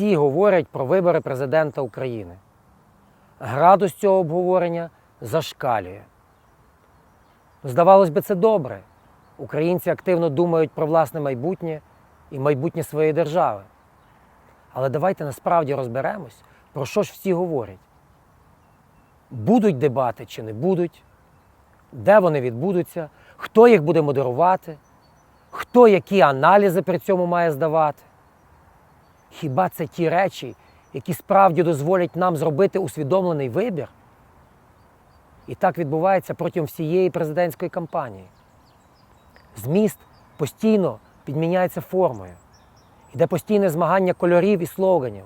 всі говорять про вибори президента України. Градус цього обговорення зашкалює. Здавалось би, це добре. Українці активно думають про власне майбутнє і майбутнє своєї держави. Але давайте насправді розберемось, про що ж всі говорять. Будуть дебати чи не будуть, де вони відбудуться, хто їх буде модерувати, хто які аналізи при цьому має здавати. Хіба це ті речі, які справді дозволять нам зробити усвідомлений вибір? І так відбувається протягом всієї президентської кампанії. Зміст постійно підміняється формою. Йде постійне змагання кольорів і слоганів.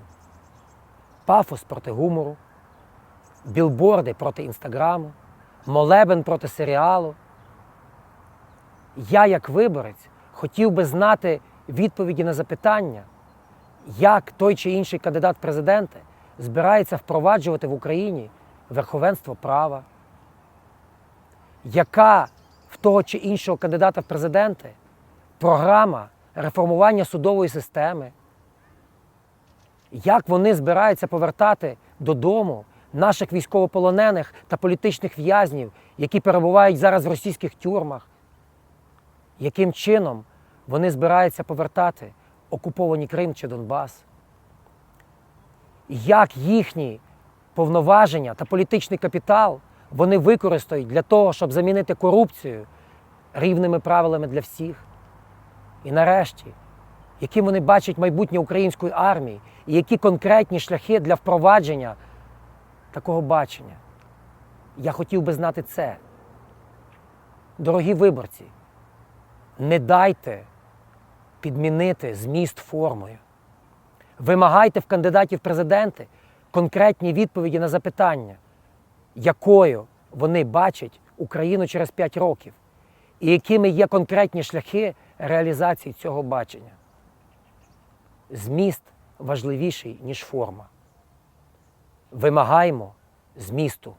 Пафос проти гумору, білборди проти інстаграму, молебен проти серіалу. Я, як виборець, хотів би знати відповіді на запитання, як той чи інший кандидат в президенти збирається впроваджувати в Україні верховенство права, яка в того чи іншого кандидата в президенти програма реформування судової системи, як вони збираються повертати додому наших військовополонених та політичних в'язнів, які перебувають зараз в російських тюрмах, яким чином вони збираються повертати окуповані Крим чи Донбас, як їхні повноваження та політичний капітал вони використають для того, щоб замінити корупцію рівними правилами для всіх. І нарешті, яким вони бачать майбутнє української армії, і які конкретні шляхи для впровадження такого бачення. Я хотів би знати це. Дорогі виборці, не дайте підмінити зміст формою. Вимагайте в кандидатів президенти конкретні відповіді на запитання, якою вони бачать Україну через 5 років, і якими є конкретні шляхи реалізації цього бачення. Зміст важливіший, ніж форма. Вимагаємо змісту.